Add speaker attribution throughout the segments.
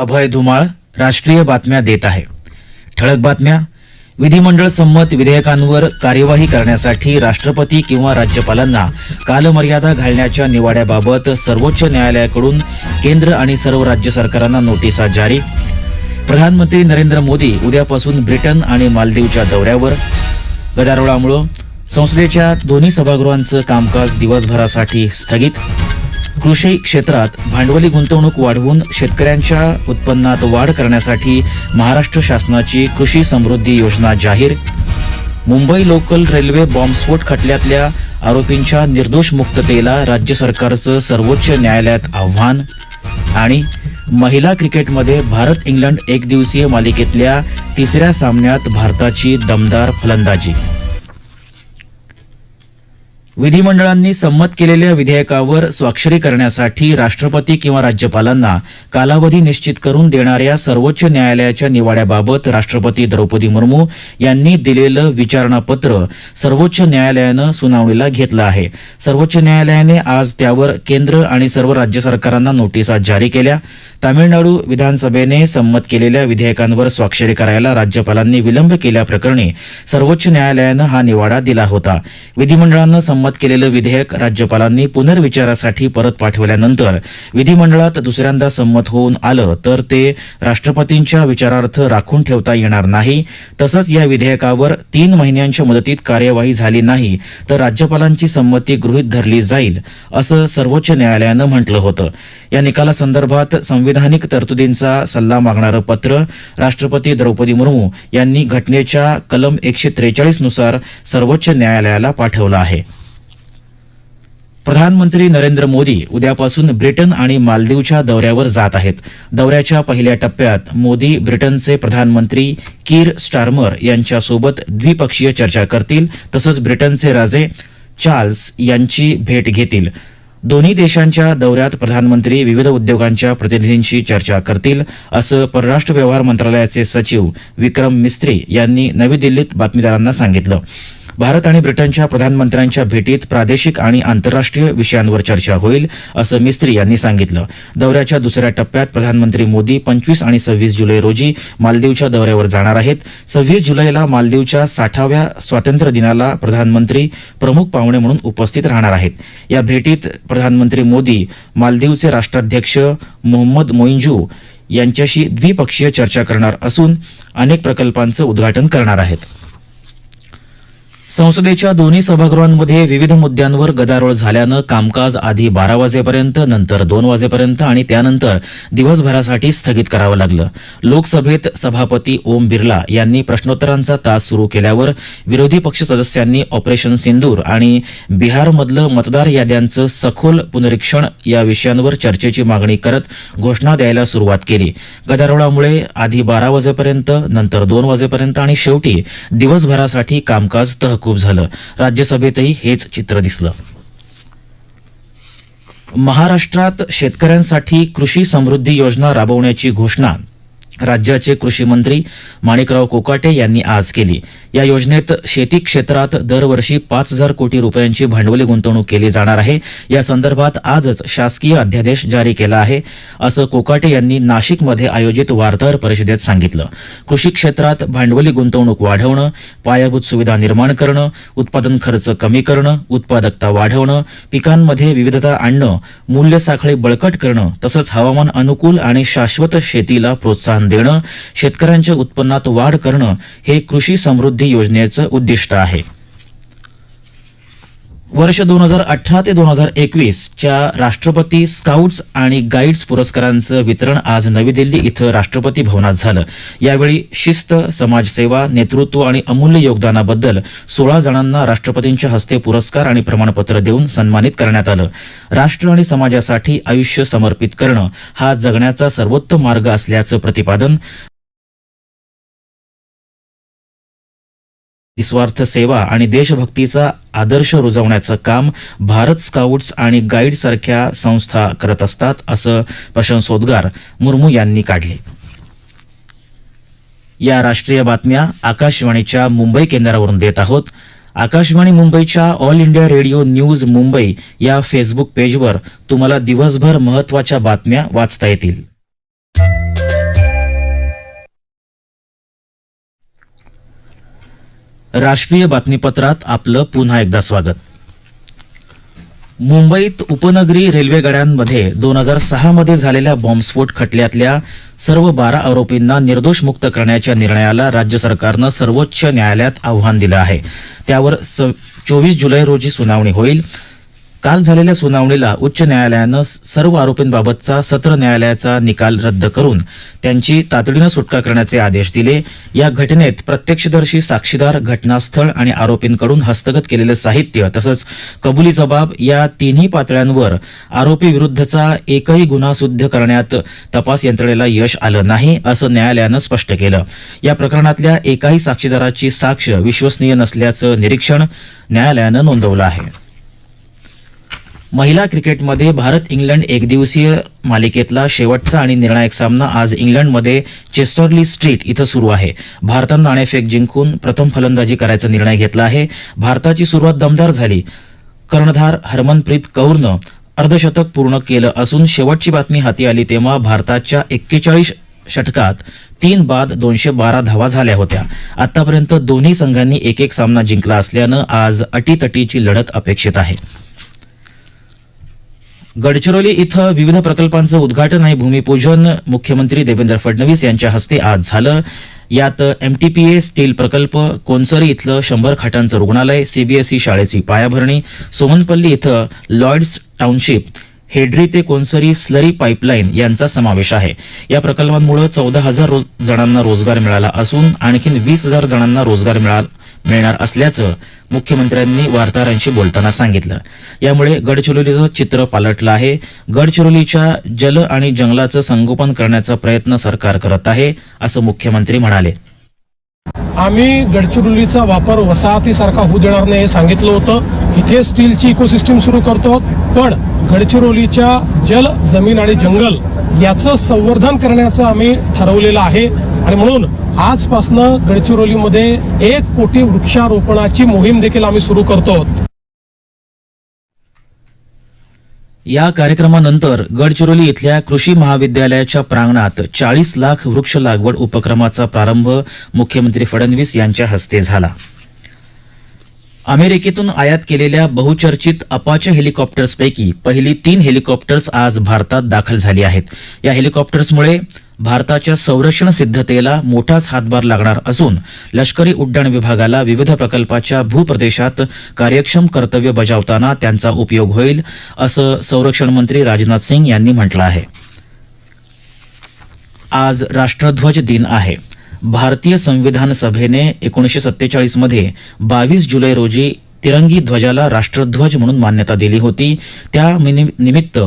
Speaker 1: अभय धुमाळ राष्ट्रीय बातम्या देत आहे ठळक बातम्या विधिमंडळ संमत विधेयकांवर कार्यवाही करण्यासाठी राष्ट्रपती किंवा राज्यपालांना कालमर्यादा घालण्याच्या निवाड्याबाबत सर्वोच्च न्यायालयाकडून केंद्र आणि सर्व राज्य सरकारांना नोटिसा जारी प्रधानमंत्री नरेंद्र मोदी उद्यापासून ब्रिटन आणि मालदीवच्या दौऱ्यावर गदारोळामुळे संसदेच्या दोन्ही सभागृहांचं कामकाज दिवसभरासाठी स्थगित कृषी क्षेत्रात भांडवली गुंतवणूक वाढवून शेतकऱ्यांच्या उत्पन्नात वाढ करण्यासाठी महाराष्ट्र शासनाची कृषी समृद्धी योजना जाहीर मुंबई लोकल रेल्वे बॉम्बस्फोट खटल्यातल्या आरोपींच्या निर्दोष मुक्ततेला राज्य सरकारचं सर्वोच्च न्यायालयात आव्हान आणि महिला क्रिकेटमध्ये भारत इंग्लंड एकदिवसीय मालिकेतल्या तिसऱ्या सामन्यात भारताची दमदार फलंदाजी विधिमंडळांनी संमत केलेल्या विधेयकावर स्वाक्षरी करण्यासाठी राष्ट्रपती किंवा राज्यपालांना कालावधी निश्चित करून देणाऱ्या सर्वोच्च न्यायालयाच्या निवाड्याबाबत राष्ट्रपती द्रौपदी मुर्मू यांनी दिलेलं विचारणापत्र सर्वोच्च न्यायालयानं सुनावणीला घेतलं आहे सर्वोच्च न्यायालयाने आज त्यावर केंद्र आणि सर्व राज्य सरकारांना नोटिसा जारी केल्या तामिळनाडू विधानसभेने संमत केलेल्या विधेयकांवर स्वाक्षरी करायला राज्यपालांनी विलंब केल्याप्रकरणी सर्वोच्च न्यायालयानं हा निवाडा दिला होता विधिमंडळानं संमत संमत केलेलं विधेयक राज्यपालांनी पुनर्विचारासाठी परत पाठवल्यानंतर विधिमंडळात दुसऱ्यांदा संमत होऊन आलं तर ते राष्ट्रपतींच्या विचारार्थ राखून ठेवता येणार नाही तसंच या विधेयकावर तीन महिन्यांच्या मदतीत कार्यवाही झाली नाही तर राज्यपालांची संमती गृहीत धरली जाईल असं सर्वोच्च न्यायालयानं म्हटलं होतं या निकालासंदर्भात संविधानिक तरतुदींचा सल्ला मागणारं पत्र राष्ट्रपती द्रौपदी मुर्मू यांनी घटनेच्या कलम एकशे त्रेचाळीस नुसार सर्वोच्च न्यायालयाला पाठवलं आहे प्रधानमंत्री नरेंद्र मोदी उद्यापासून ब्रिटन आणि मालदीवच्या दौऱ्यावर जात आहेत दौऱ्याच्या पहिल्या टप्प्यात मोदी ब्रिटनचे प्रधानमंत्री कीर स्टार्मर यांच्यासोबत द्विपक्षीय चर्चा करतील तसंच ब्रिटनचे राजे चार्ल्स यांची भेट घेतील दोन्ही देशांच्या दौऱ्यात प्रधानमंत्री विविध उद्योगांच्या प्रतिनिधींशी चर्चा करतील असं परराष्ट्र व्यवहार मंत्रालयाचे सचिव विक्रम मिस्त्री यांनी नवी दिल्लीत बातमीदारांना सांगितलं भारत आणि ब्रिटनच्या प्रधानमंत्र्यांच्या भेटीत प्रादेशिक आणि आंतरराष्ट्रीय विषयांवर चर्चा होईल असं मिस्त्री यांनी सांगितलं दौऱ्याच्या दुसऱ्या टप्प्यात प्रधानमंत्री मोदी पंचवीस आणि सव्वीस जुलै रोजी मालदीवच्या दौऱ्यावर जाणार आहेत सव्वीस जुलैला मालदीवच्या साठाव्या स्वातंत्र्य दिनाला प्रधानमंत्री प्रमुख पाहुणे म्हणून उपस्थित राहणार आहेत या भेटीत प्रधानमंत्री मोदी मालदीवचे राष्ट्राध्यक्ष मोहम्मद मोईंजू यांच्याशी द्विपक्षीय चर्चा करणार असून अनेक प्रकल्पांचं उद्घाटन करणार आहेत संसदेच्या दोन्ही सभागृहांमध्ये विविध मुद्द्यांवर गदारोळ झाल्यानं कामकाज आधी बारा वाजेपर्यंत नंतर दोन वाजेपर्यंत आणि त्यानंतर दिवसभरासाठी स्थगित करावं लागलं लोकसभेत सभापती ओम बिर्ला यांनी प्रश्नोत्तरांचा तास सुरू केल्यावर विरोधी पक्ष सदस्यांनी ऑपरेशन सिंदूर आणि बिहारमधलं मतदार याद्यांचं सखोल पुनरीक्षण या विषयांवर चर्चेची मागणी करत घोषणा द्यायला सुरुवात केली गदारोळामुळे आधी बारा वाजेपर्यंत नंतर दोन वाजेपर्यंत आणि शेवटी दिवसभरासाठी कामकाज तह खूप झालं राज्यसभेतही हेच चित्र दिसलं महाराष्ट्रात शेतकऱ्यांसाठी कृषी समृद्धी योजना राबवण्याची घोषणा राज्याचे कृषी मंत्री माणिकराव कोकाटे यांनी आज केली या योजनेत शेती क्षेत्रात दरवर्षी पाच हजार कोटी रुपयांची भांडवली गुंतवणूक केली जाणार आहे या संदर्भात आजच शासकीय अध्यादेश जारी केला आहे असं कोकाटे यांनी नाशिकमध्ये आयोजित वार्ताहर परिषदेत सांगितलं कृषी क्षेत्रात भांडवली गुंतवणूक वाढवणं पायाभूत सुविधा निर्माण करणं उत्पादन खर्च कमी करणं उत्पादकता वाढवणं पिकांमध्ये विविधता आणणं मूल्य साखळी बळकट करणं तसंच हवामान अनुकूल आणि शाश्वत शेतीला प्रोत्साहन देणं शेतकऱ्यांच्या उत्पन्नात वाढ करणं हे कृषी समृद्धी योजनेचं उद्दिष्ट आहे वर्ष दोन हजार अठरा ते दोन हजार एकवीसच्या राष्ट्रपती स्काउट्स आणि गाईड्स पुरस्कारांचं वितरण आज नवी दिल्ली इथं राष्ट्रपती भवनात झालं यावेळी शिस्त समाजसेवा नेतृत्व आणि अमूल्य योगदानाबद्दल सोळा जणांना राष्ट्रपतींच्या हस्ते पुरस्कार आणि प्रमाणपत्र देऊन सन्मानित करण्यात आलं राष्ट्र आणि समाजासाठी आयुष्य समर्पित करणं हा जगण्याचा सर्वोत्तम मार्ग असल्याचं प्रतिपादन निस्वार्थ सेवा आणि देशभक्तीचा आदर्श रुजवण्याचं काम भारत स्काउट्स आणि गाईड सारख्या संस्था करत असतात असं प्रशंसोद्गार मुर्मू यांनी काढले या राष्ट्रीय बातम्या आकाशवाणीच्या मुंबई केंद्रावरून देत आहोत आकाशवाणी मुंबईच्या All India radio news Mumbai या फेसबुक पेजवर तुम्हाला दिवसभर महत्वाच्या बातम्या वाचता येतील राष्ट्रीय बातमीपत्रात आपलं पुन्हा एकदा स्वागत मुंबईत उपनगरी रेल्वे गाड्यांमध्ये दोन हजार सहा मध्ये झालेल्या बॉम्बस्फोट खटल्यातल्या सर्व बारा आरोपींना निर्दोष मुक्त करण्याच्या निर्णयाला राज्य सरकारनं सर्वोच्च न्यायालयात आव्हान दिलं आहे त्यावर चोवीस जुलै रोजी सुनावणी होईल काल झालेल्या सुनावणीला उच्च न्यायालयानं सर्व आरोपींबाबतचा सत्र न्यायालयाचा निकाल रद्द करून त्यांची तातडीनं सुटका करण्याचे आदेश दिले या घटनेत प्रत्यक्षदर्शी साक्षीदार घटनास्थळ आणि आरोपींकडून हस्तगत केलेलं साहित्य तसंच कबुली जबाब या तिन्ही पातळ्यांवर आरोपी विरुद्धचा एकही गुन्हा सुद्ध करण्यात तपास यंत्रणेला यश आलं नाही असं न्यायालयानं स्पष्ट केलं या प्रकरणातल्या एकाही साक्षीदाराची साक्ष विश्वसनीय नसल्याचं निरीक्षण न्यायालयानं नोंदवलं आहे महिला क्रिकेटमध्ये भारत इंग्लंड एकदिवसीय मालिकेतला शेवटचा आणि निर्णायक सामना आज इंग्लंडमध्ये चेस्टॉर्ली स्ट्रीट इथं सुरू आहे भारतानं नाणेफेक जिंकून प्रथम फलंदाजी करायचा निर्णय घेतला आहे भारताची सुरुवात दमदार झाली कर्णधार हरमनप्रीत कौरनं अर्धशतक पूर्ण केलं असून शेवटची बातमी हाती आली तेव्हा भारताच्या एक्केचाळीस षटकात तीन बाद दोनशे बारा धावा झाल्या होत्या आतापर्यंत दोन्ही संघांनी एक एक सामना जिंकला असल्यानं आज अटीतटीची लढत अपेक्षित आहे गडचिरोली इथं विविध प्रकल्पांचं उद्घाटन आणि भूमिपूजन मुख्यमंत्री देवेंद्र फडणवीस यांच्या हस्ते आज झालं यात एमटीपीए स्टील प्रकल्प कोनसरी इथलं शंभर खाटांचं रुग्णालय सीबीएसई e शाळेची पायाभरणी सोमनपल्ली इथं लॉर्ड्स टाउनशिप हेड्री ते कोनसरी स्लरी पाईपलाईन यांचा समावेश आहे या प्रकल्पांमुळे चौदा हजार जणांना रोजगार मिळाला असून आणखी वीस हजार जणांना रोजगार मिळाला मिळणार असल्याचं मुख्यमंत्र्यांनी वार्ताहरांशी बोलताना सांगितलं यामुळे गडचिरोलीचं चित्र पालटलं आहे गडचिरोलीच्या जल आणि जंगलाचं संगोपन करण्याचा प्रयत्न सरकार करत आहे असं मुख्यमंत्री म्हणाले
Speaker 2: आम्ही गडचिरोलीचा वापर वसाहतीसारखा होऊ देणार नाही हे सांगितलं होतं इथे स्टीलची इकोसिस्टीम सुरू करतो पण गडचिरोलीच्या जल जमीन आणि जंगल याचं संवर्धन करण्याचं आम्ही ठरवलेलं आहे आणि म्हणून आजपासून गडचिरोलीमध्ये एक कोटी वृक्षारोपणाची मोहीम देखील आम्ही सुरू करतो
Speaker 1: या कार्यक्रमानंतर गडचिरोली इथल्या कृषी महाविद्यालयाच्या प्रांगणात चाळीस लाख वृक्ष लागवड उपक्रमाचा प्रारंभ मुख्यमंत्री फडणवीस यांच्या हस्ते झाला अमेरिकेतून आयात केलेल्या बहुचर्चित अपाचे हेलिकॉप्टर्सपैकी पहिली तीन हेलिकॉप्टर्स आज भारतात दाखल झाली आहेत या हेलिकॉप्टर्समुळे भारताच्या संरक्षण सिद्धतेला मोठाच हातभार लागणार असून लष्करी उड्डाण विभागाला विविध प्रकल्पाच्या भूप्रदेशात कार्यक्षम कर्तव्य बजावताना त्यांचा उपयोग होईल असं संरक्षण मंत्री राजनाथ सिंग यांनी म्हटलं आहे आज राष्ट्रध्वज दिन आहे भारतीय संविधान सभेने एकोणीशे सत्तेचाळीसमध्ये बावीस जुलै रोजी तिरंगी ध्वजाला राष्ट्रध्वज म्हणून मान्यता दिली होती त्या निमित्त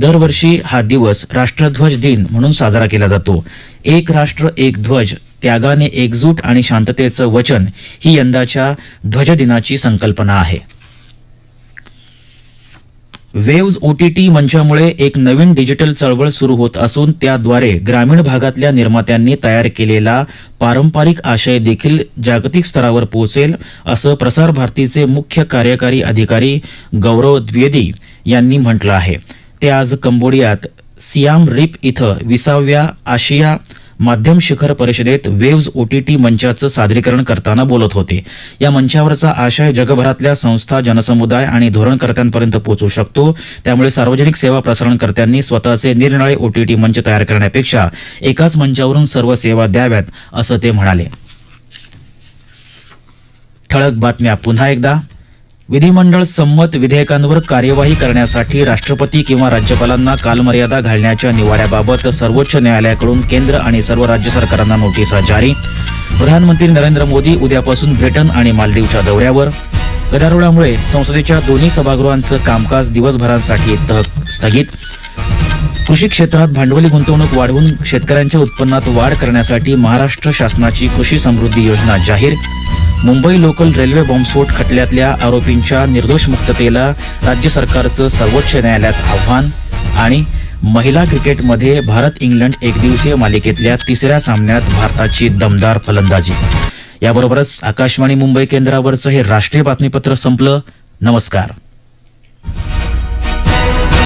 Speaker 1: दरवर्षी हा दिवस राष्ट्रध्वज दिन म्हणून साजरा केला जातो एक राष्ट्र एक ध्वज त्यागाने एकजूट आणि शांततेचं वचन ही यंदाच्या ध्वज दिनाची संकल्पना आहे वेव्ज ओटीटी मंचामुळे एक नवीन डिजिटल चळवळ सुरू होत असून त्याद्वारे ग्रामीण भागातल्या निर्मात्यांनी तयार केलेला पारंपरिक आशय देखील जागतिक स्तरावर पोहोचेल असं प्रसार भारतीचे मुख्य कार्यकारी अधिकारी गौरव द्विवेदी यांनी म्हटलं आहे ते आज कंबोडियात सियाम रिप इथं विसाव्या आशिया माध्यम शिखर परिषदेत वेव्ज ओटीटी मंचाचं सादरीकरण करताना बोलत होते या मंचावरचा आशय जगभरातल्या संस्था जनसमुदाय आणि धोरणकर्त्यांपर्यंत पोहोचू शकतो त्यामुळे सार्वजनिक सेवा प्रसारणकर्त्यांनी स्वतःचे निरनिराळे ओटीटी मंच तयार करण्यापेक्षा एकाच मंचावरून सर्व सेवा द्याव्यात असं ते म्हणाले ठळक बातम्या पुन्हा एकदा विधिमंडळ संमत विधेयकांवर कार्यवाही करण्यासाठी राष्ट्रपती किंवा राज्यपालांना कालमर्यादा घालण्याच्या निवाड्याबाबत सर्वोच्च न्यायालयाकडून केंद्र आणि सर्व राज्य सरकारांना नोटीस जारी प्रधानमंत्री नरेंद्र मोदी उद्यापासून ब्रिटन आणि मालदीवच्या दौऱ्यावर गदारोळामुळे संसदेच्या दोन्ही सभागृहांचं कामकाज दिवसभरांसाठी स्थगित कृषी क्षेत्रात भांडवली गुंतवणूक वाढवून शेतकऱ्यांच्या उत्पन्नात वाढ करण्यासाठी महाराष्ट्र शासनाची कृषी समृद्धी योजना जाहीर मुंबई लोकल रेल्वे बॉम्बस्फोट खटल्यातल्या आरोपींच्या निर्दोष मुक्ततेला राज्य सरकारचं सर्वोच्च न्यायालयात आव्हान आणि महिला क्रिकेटमध्ये भारत इंग्लंड एकदिवसीय मालिकेतल्या तिसऱ्या सामन्यात भारताची दमदार फलंदाजी याबरोबरच आकाशवाणी मुंबई केंद्रावरचं हे राष्ट्रीय बातमीपत्र संपलं नमस्कार